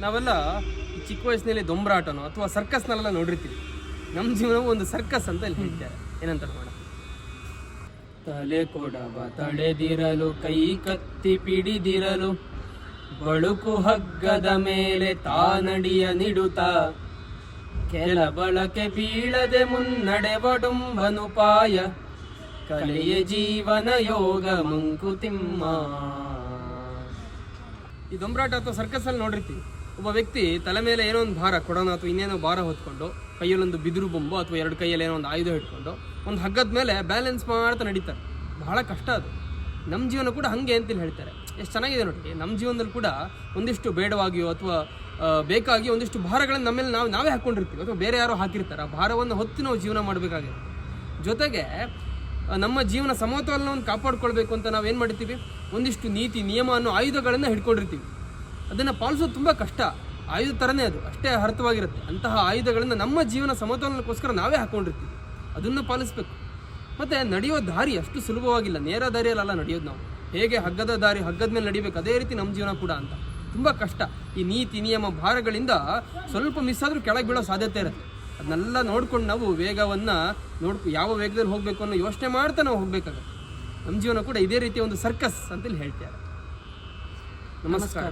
ನಾವೆಲ್ಲ ಚಿಕ್ಕ ವಯಸ್ಸಿನಲ್ಲಿ ದೊಂಬರಾಟನೋ ಅಥವಾ ಸರ್ಕಸ್ನಲ್ಲೆಲ್ಲ ನೋಡಿರ್ತೀವಿ. ನಮ್ಮ ಜೀವನವು ಒಂದು ಸರ್ಕಸ್ ಅಂತ ಇಲ್ಲಿ ಹೇಳ್ತಾರೆ. ಏನಂತ ನೋಡೋಣ. ತಲೆ ಕೊಡವ ತಡೆದಿರಲು, ಕೈ ಕತ್ತಿ ಪಿಡಿದಿರಲು, ಬಳುಕು ಹಗ್ಗದ ಮೇಲೆ ತಾನಡಿಯ ನಿಡುತ್ತ, ಕೆಲ ಬಳಕೆ ಬೀಳದೆ ಮುನ್ನಡೆ ಬಡುಂಬನುಪಾಯ ಕಲೆಯ ಜೀವನ ಯೋಗ ಮಂಕುತಿಮ್ಮ. ಈ ದೊಂಬರಾಟ ಅಥವಾ ಸರ್ಕಸ್ ಅಲ್ಲಿ ನೋಡಿರ್ತೀವಿ. ಒಬ್ಬ ವ್ಯಕ್ತಿ ತಲೆ ಮೇಲೆ ಏನೋ ಒಂದು ಭಾರ, ಕೊಡೋಣ ಅಥವಾ ಇನ್ನೇನೋ ಭಾರ ಹೊತ್ಕೊಂಡು, ಕೈಯಲ್ಲೊಂದು ಬಿದಿರು ಬೊಂಬು ಅಥವಾ ಎರಡು ಕೈಯಲ್ಲಿ ಏನೋ ಒಂದು ಆಯುಧ ಇಟ್ಕೊಂಡು, ಒಂದು ಹಗ್ಗದ ಮೇಲೆ ಬ್ಯಾಲೆನ್ಸ್ ಮಾಡ್ತಾ ನಡೀತಾರೆ. ಬಹಳ ಕಷ್ಟ ಅದು. ನಮ್ಮ ಜೀವನ ಕೂಡ ಹಾಗೆ ಅಂತೇಳಿ ಹೇಳ್ತಾರೆ. ಎಷ್ಟು ಚೆನ್ನಾಗಿದೆ ನೋಡಿ ನಮ್ಮ ಜೀವನದಲ್ಲಿ ಕೂಡ ಒಂದಿಷ್ಟು ಬೇಡವಾಗಿಯೋ ಅಥವಾ ಬೇಕಾಗಿ ಒಂದಿಷ್ಟು ಭಾರಗಳನ್ನು ನಮ್ಮಲ್ಲಿ ನಾವು, ನಾವೇ ಹಾಕ್ಕೊಂಡಿರ್ತೀವಿ ಅಥವಾ ಬೇರೆ ಯಾರೋ ಹಾಕಿರ್ತಾರೆ. ಆ ಭಾರವನ್ನು ಹೊತ್ತು ನಾವು ಜೀವನ ಮಾಡಬೇಕಾಗಿರುತ್ತೆ. ಜೊತೆಗೆ ನಮ್ಮ ಜೀವನ ಸಮತೋಲನವನ್ನು ಕಾಪಾಡ್ಕೊಳ್ಬೇಕು ಅಂತ ನಾವು ಏನು ಮಾಡ್ತೀವಿ? ಒಂದಿಷ್ಟು ನೀತಿ, ನಿಯಮ ಅನ್ನೋ ಆಯುಧಗಳನ್ನು ಹಿಡ್ಕೊಂಡಿರ್ತೀವಿ. ಅದನ್ನು ಪಾಲಿಸೋದು ತುಂಬ ಕಷ್ಟ. ಆಯುಧ ಥರನೇ ಅದು. ಅಷ್ಟೇ ಅರ್ಥವಾಗಿರುತ್ತೆ ಅಂತಹ ಆಯುಧಗಳನ್ನು ನಮ್ಮ ಜೀವನ ಸಮತೋಲನಕ್ಕೋಸ್ಕರ ನಾವೇ ಹಾಕ್ಕೊಂಡಿರ್ತೀವಿ ಅದನ್ನು ಪಾಲಿಸ್ಬೇಕು. ಮತ್ತು ನಡೆಯೋ ದಾರಿ ಅಷ್ಟು ಸುಲಭವಾಗಿಲ್ಲ. ನೇರ ದಾರಿಯಲ್ಲ ನಡೆಯೋದು ನಾವು. ಹೇಗೆ ಹಗ್ಗದ ದಾರಿ ಹಗ್ಗದ ಮೇಲೆ ನಡಿಬೇಕು? ಅದೇ ರೀತಿ ನಮ್ಮ ಜೀವನ ಕೂಡ ಅಂತ. ತುಂಬ ಕಷ್ಟ. ಈ ನೀತಿ, ನಿಯಮ, ಭಾರಗಳಿಂದ ಸ್ವಲ್ಪ ಮಿಸ್ ಆದರೂ ಕೆಳಗೆ ಬೀಳೋ ಸಾಧ್ಯತೆ ಇರುತ್ತೆ. ಅದನ್ನೆಲ್ಲ ನೋಡ್ಕೊಂಡು ನಾವು ವೇಗವನ್ನು ನೋಡ್ಕೊ, ಯಾವ ವೇಗದಲ್ಲಿ ಹೋಗಬೇಕು ಅನ್ನೋ ಯೋಚನೆ ಮಾಡ್ತಾ ನಾವು ಹೋಗಬೇಕಾಗತ್ತೆ. ನಮ್ಮ ಜೀವನ ಕೂಡ ಇದೇ ರೀತಿಯ ಒಂದು ಸರ್ಕಸ್ ಅಂತೇಳಿ ಹೇಳ್ತಾರೆ ನಮಸ್ಕಾರ.